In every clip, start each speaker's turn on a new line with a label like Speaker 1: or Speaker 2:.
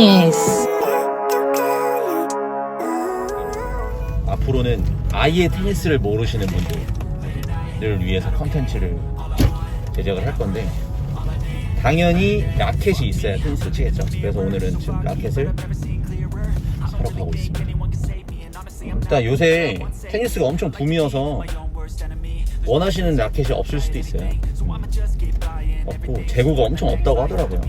Speaker 1: 테니스.
Speaker 2: 앞으로는 아예 테니스를 모르시는 분들을 위해서 컨텐츠를 제작을 할 건데 당연히 라켓이 있어야 테니스를 치겠죠. 그래서 오늘은 지금 라켓을 사러 가고 있습니다. 일단 요새 테니스가 엄청 붐이어서 원하시는 라켓이 없을 수도 있어요. 없고 재고가 엄청 없다고 하더라고요.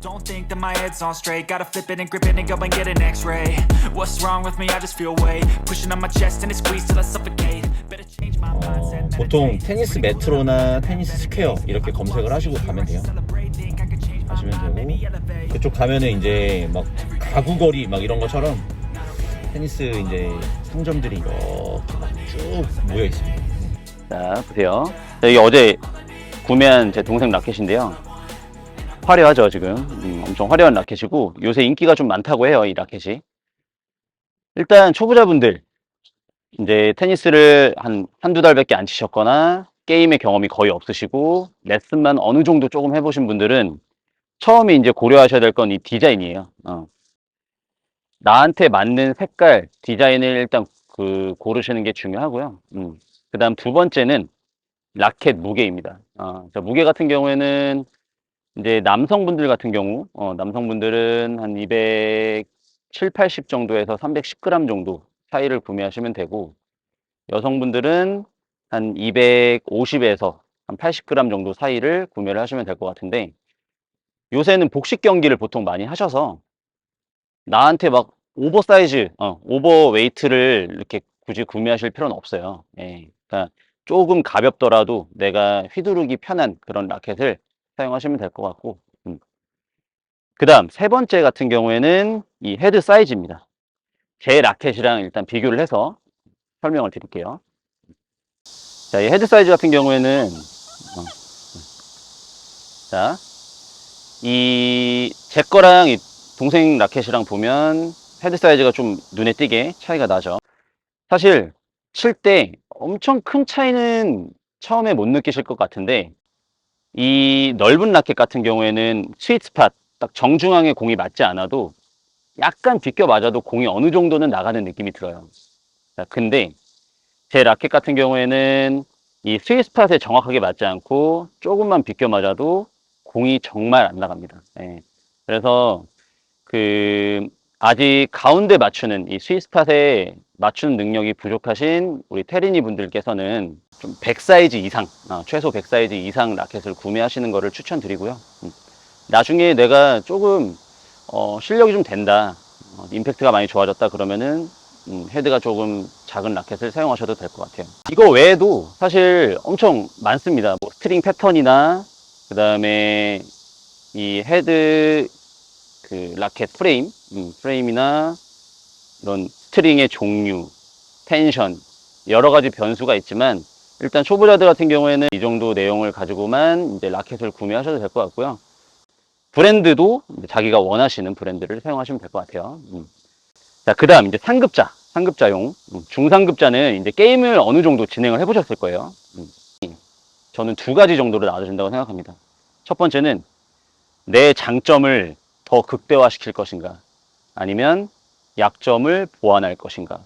Speaker 3: Don't think that my head's on straight. Gotta flip it and grip it and go and get an x-ray. What's wrong with me? I just feel weight pushing on my chest and it squeezes till I suffocate. Better change my
Speaker 2: 어,
Speaker 3: mindset.
Speaker 2: 보통 테니스 메트로나 테니스 스퀘어 이렇게 검색을 하시고 가면 돼요. 하시면 되고 그쪽 가면은 이제 막 가구거리 막 이런 것처럼 테니스 이제 상점들이 이렇게 막쭉 모여 있습니다.
Speaker 4: 자, 보세요. 여기 어제 구매한 제 동생 라켓인데요. 화려하죠, 지금. 음, 엄청 화려한 라켓이고, 요새 인기가 좀 많다고 해요, 이 라켓이. 일단, 초보자분들, 이제 테니스를 한, 한두 달밖에 안 치셨거나, 게임의 경험이 거의 없으시고, 레슨만 어느 정도 조금 해보신 분들은, 처음에 이제 고려하셔야 될 건 이 디자인이에요. 어. 나한테 맞는 색깔, 디자인을 일단 그 고르시는 게 중요하고요. 음. 그 다음 두 번째는 라켓 무게입니다. 어, 자, 무게 같은 경우에는 이제 남성분들 같은 경우, 어, 남성분들은 한 207, 80 정도에서 310g 정도 사이를 구매하시면 되고, 여성분들은 한 250에서 한 80g 정도 사이를 구매를 하시면 될 것 같은데, 요새는 복식 경기를 보통 많이 하셔서, 나한테 막 오버사이즈, 어, 오버웨이트를 이렇게 굳이 구매하실 필요는 없어요. 예. 그러니까 조금 가볍더라도 내가 휘두르기 편한 그런 라켓을 사용하시면 될 것 같고. 그 다음, 세 번째 같은 경우에는 이 헤드 사이즈입니다. 제 라켓이랑 일단 비교를 해서 설명을 드릴게요. 자, 이 헤드 사이즈 같은 경우에는, 어, 자, 이, 제 거랑 이 동생 라켓이랑 보면 헤드 사이즈가 좀 눈에 띄게 차이가 나죠. 사실 칠 때 엄청 큰 차이는 처음에 못 느끼실 것 같은데 이 넓은 라켓 같은 경우에는 스윗 스팟 딱 정중앙에 공이 맞지 않아도 약간 비껴 맞아도 공이 어느 정도는 나가는 느낌이 들어요. 자, 근데 제 라켓 같은 경우에는 이 스윗 스팟에 정확하게 맞지 않고 조금만 비껴 맞아도 공이 정말 안 나갑니다. 예. 그래서 그 아직 가운데 맞추는 이 스윗 스팟에 맞추는 능력이 부족하신 우리 테리니 분들께서는 좀 100 사이즈 이상, 어, 최소 100 사이즈 이상 라켓을 구매하시는 것을 추천드리고요. 음. 나중에 내가 조금 어, 실력이 좀 된다, 어, 임팩트가 많이 좋아졌다 그러면은 음, 헤드가 조금 작은 라켓을 사용하셔도 될 것 같아요. 이거 외에도 사실 엄청 많습니다. 뭐 스트링 패턴이나 그 다음에 이 헤드 그 라켓 프레임, 음, 프레임이나 이런 스트링의 종류, 텐션, 여러 가지 변수가 있지만 일단 초보자들 같은 경우에는 이 정도 내용을 가지고만 이제 라켓을 구매하셔도 될 것 같고요. 브랜드도 자기가 원하시는 브랜드를 사용하시면 될 것 같아요. 음. 자, 그 다음 이제 상급자, 상급자용, 음, 중상급자는 이제 게임을 어느 정도 진행을 해보셨을 거예요. 음. 저는 두 가지 정도로 나눠진다고 생각합니다. 첫 번째는 내 장점을 더 극대화시킬 것인가, 아니면 약점을 보완할 것인가.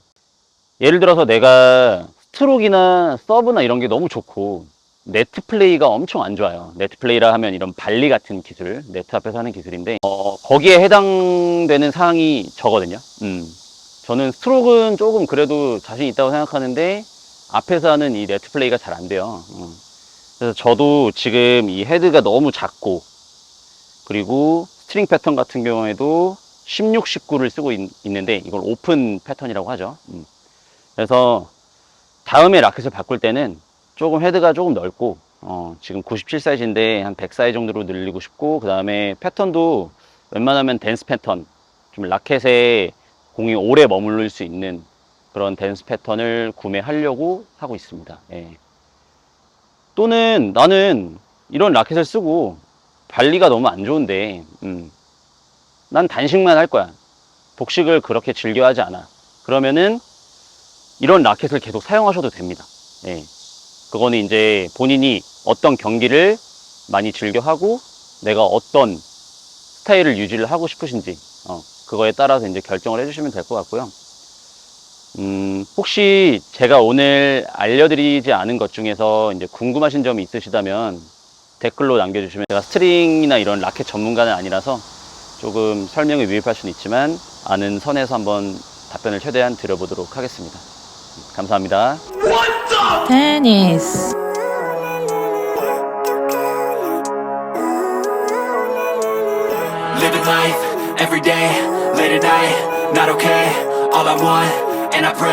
Speaker 4: 예를 들어서 내가 스트로크나 서브나 이런 게 너무 좋고 네트 플레이가 엄청 안 좋아요. 네트 플레이라 하면 이런 발리 같은 기술, 네트 앞에서 하는 기술인데 어, 거기에 해당되는 사항이 저거든요. 음. 저는 스트로크는 조금 그래도 자신 있다고 생각하는데 앞에서 하는 이 네트 플레이가 잘 안 돼요. 음. 그래서 저도 지금 이 헤드가 너무 작고 그리고 스트링 패턴 같은 경우에도 16, 19를 쓰고 있, 는데 이걸 오픈 패턴이라고 하죠. 음. 그래서 다음에 라켓을 바꿀 때는 조금 헤드가 조금 넓고 어, 지금 97 사이즈인데 한 100 사이즈 정도로 늘리고 싶고 그 다음에 패턴도 웬만하면 댄스 패턴 좀 라켓에 공이 오래 머무를 수 있는 그런 댄스 패턴을 구매하려고 하고 있습니다. 예. 또는 나는 이런 라켓을 쓰고 발리가 너무 안 좋은데 음, 난 단식만 할 거야. 복식을 그렇게 즐겨 하지 않아. 그러면은 이런 라켓을 계속 사용하셔도 됩니다. 예. 그거는 이제 본인이 어떤 경기를 많이 즐겨 하고 내가 어떤 스타일을 유지를 하고 싶으신지 어, 그거에 따라서 이제 결정을 해주시면 될 것 같고요. 음, 혹시 제가 오늘 알려드리지 않은 것 중에서 이제 궁금하신 점이 있으시다면 댓글로 남겨주시면 제가 스트링이나 이런 라켓 전문가는 아니라서 조금 설명에 유입할 수는 있지만 아는 선에서 한번 답변을 최대한 드려보도록 하겠습니다. 감사합니다.
Speaker 1: 테니스.
Speaker 3: Living life, every day, late at night, not okay. All I want, and I pray.